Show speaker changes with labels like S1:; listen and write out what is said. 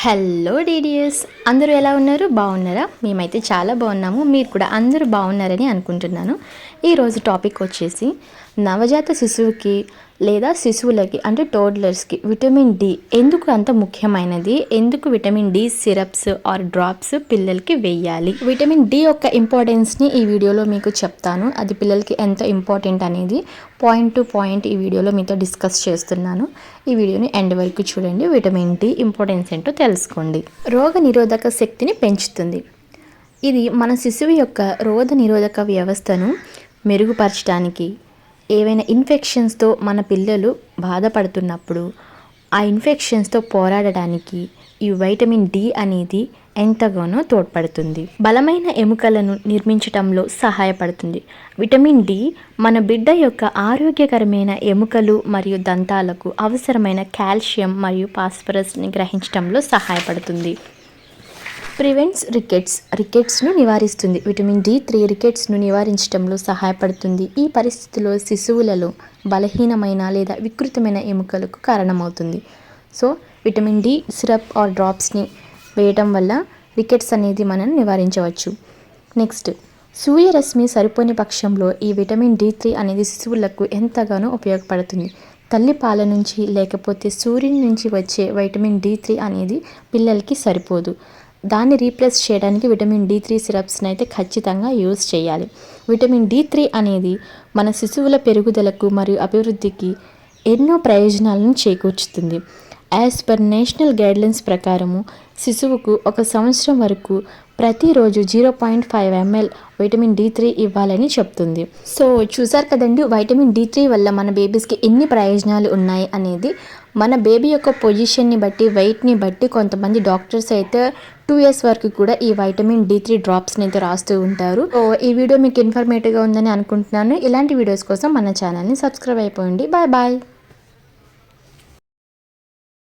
S1: Hello డీడియస్ అందరూ ఎలా ఉన్నారు? బాగున్నారా? మేమైతే చాలా బాగున్నాము. మీరు కూడా అందరూ బాగున్నారని అనుకుంటున్నాను. ఈరోజు టాపిక్ వచ్చేసి నవజాత శిశువుకి లేదా శిశువులకి అంటే టోడ్లర్స్కి విటమిన్ డి ఎందుకు అంత ముఖ్యమైనది? ఎందుకు vitamin D syrups or drops పిల్లలకి వేయాలి? విటమిన్ డి యొక్క ఇంపార్టెన్స్ని ఈ వీడియోలో మీకు చెప్తాను. అది పిల్లలకి ఎంత ఇంపార్టెంట్ అనేది పాయింట్ టు పాయింట్ ఈ వీడియోలో మీతో డిస్కస్ చేస్తున్నాను. ఈ వీడియోని ఎండ్ వరకు చూడండి. విటమిన్ డి ఇంపార్టెన్స్ ఏంటో తెలుసుకోండి. రోగ నిరోధక శక్తిని పెంచుతుంది. ఇది మన శిశువు యొక్క రోగ నిరోధక వ్యవస్థను మెరుగుపరచడానికి ఏవైనా ఇన్ఫెక్షన్స్తో మన పిల్లలు బాధపడుతున్నప్పుడు ఆ ఇన్ఫెక్షన్స్తో పోరాడడానికి ఈ వైటమిన్ డి అనేది ఎంతగానో తోడ్పడుతుంది. బలమైన ఎముకలను నిర్మించటంలో సహాయపడుతుంది. విటమిన్ డి మన బిడ్డ యొక్క ఆరోగ్యకరమైన ఎముకలు మరియు దంతాలకు అవసరమైన కాల్షియం మరియు ఫాస్ఫరస్ని గ్రహించడంలో సహాయపడుతుంది. Prevents rickets. రికెట్స్ను నివారిస్తుంది. విటమిన్ డి త్రీ రికెట్స్ను నివారించడంలో సహాయపడుతుంది. ఈ పరిస్థితిలో శిశువులలో బలహీనమైన లేదా వికృతమైన ఎముకలకు కారణమవుతుంది. So vitamin D syrup or డ్రాప్స్ని వేయటం వల్ల రికెట్స్ అనేది మనం నివారించవచ్చు. నెక్స్ట్ సూర్యరశ్మి సరిపోని పక్షంలో ఈ విటమిన్ డి త్రీ అనేది శిశువులకు ఎంతగానో ఉపయోగపడుతుంది. తల్లి పాల నుంచి లేకపోతే సూర్యుని నుంచి వచ్చే వైటమిన్ డి త్రీ అనేది పిల్లలకి సరిపోదు. దాన్ని రీప్లేస్ చేయడానికి విటమిన్ డి త్రీ సిరప్స్ని అయితే ఖచ్చితంగా యూజ్ చేయాలి. విటమిన్ డి త్రీ అనేది మన శిశువుల పెరుగుదలకు మరియు అభివృద్ధికి ఎన్నో ప్రయోజనాలను చేకూర్చుతుంది. యాజ్ పర్ నేషనల్ గైడ్లైన్స్ ప్రకారము శిశువుకు ఒక సంవత్సరం వరకు ప్రతిరోజు zero point five ML vitamin D three ఇవ్వాలని చెప్తుంది. సో చూసారు కదండి వైటమిన్ డి త్రీ వల్ల మన బేబీస్కి ఎన్ని ప్రయోజనాలు ఉన్నాయి అనేది? మన బేబీ యొక్క పొజిషన్ని బట్టి వెయిట్ని బట్టి కొంతమంది డాక్టర్స్ అయితే టూ ఇయర్స్ వరకు కూడా ఈ వైటమిన్ డి త్రీ డ్రాప్స్ని అయితే రాస్తూ ఉంటారు. సో ఈ వీడియో మీకు ఇన్ఫర్మేటివ్గా ఉందని అనుకుంటున్నాను. ఇలాంటి వీడియోస్ కోసం మన ఛానల్ని సబ్స్క్రైబ్ అయిపోయింది బాయ్ బాయ్